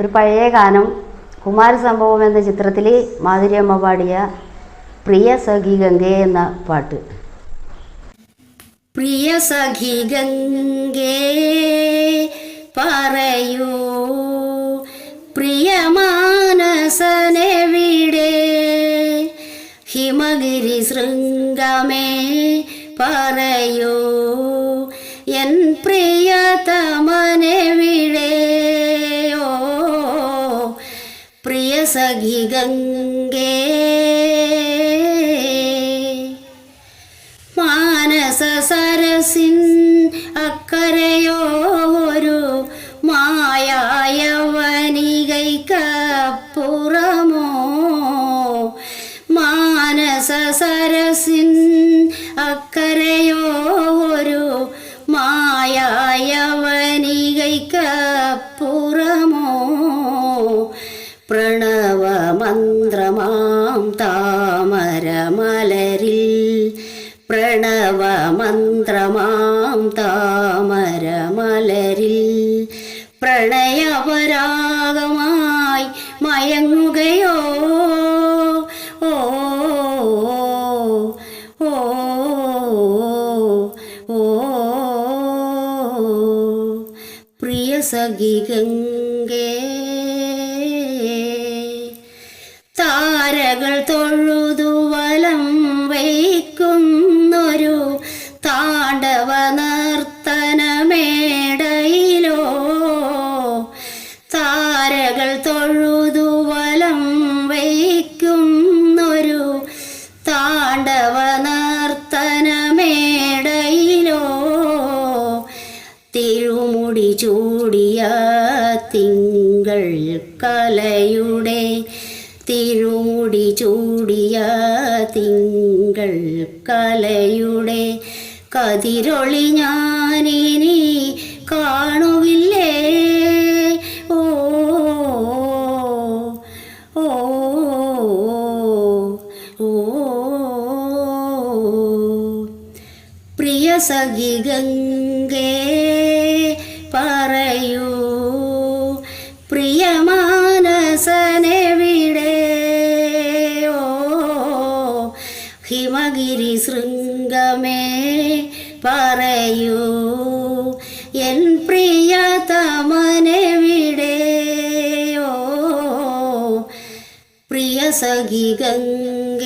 ഒരു പഴയ ഗാനം കുമാരസംഭവം എന്ന ചിത്രത്തിൽ മാധുര്യമ്മ പാടിയ പ്രിയ സഖി ഗംഗേ എന്ന പാട്ട്. പ്രിയ സഖി ഗംഗേ പറയൂ. പ്രിയമാനസനെവിടെ ഹിമഗിരി ശൃംഗമേ പറയൂ. എൻ പ്രിയതമനെവിടെ സഖി ഗംഗേ. മാനസ സരസിൻ അക്കരയോരു മായവനികൈക്കപ്പുറമോ മാനസ സരസിൻ അക്കരയോരു മായവനികൈക്കപ്പുറമോ വനികൈക്കപ്പുറമോ പ്രണവമന്ത്രമാം താമരമലരിൽ. പ്രണവമന്ത്രമാം താമരമലരിൽ. പ്രണയപരാഗമായി മയങ്ങുകയോ? ഓ ഓ ഓ പ്രിയ സഖി ഗംഗേ താരകൾ തൊഴുതു വലം വയ്ക്കുന്നൊരു താണ്ഡവ നർത്തനമേടയിലോ. താരകൾ തൊഴുതു വലം വയ്ക്കുന്നൊരു താണ്ഡവ നർത്തനമേടയിലോ. തിരുമുടി ചൂടിയ തിങ്കൾ കലയുടെ തിരുമുടി ചൂടിയ തിങ്കൾ കലയുടെ കതിരൊളി ഞാനിനി കാണുവില്ലേ? ഓ ഓ ഓ പ്രിയ സഖി ഗംഗേ പറയൂ. പ്രിയമാനസനെവിടെ ഹിമഗിരി ശൃംഗമേ പറയൂ. എൻ പ്രിയതമനെവിടെ ഓ പ്രിയ സഖി ഗംഗ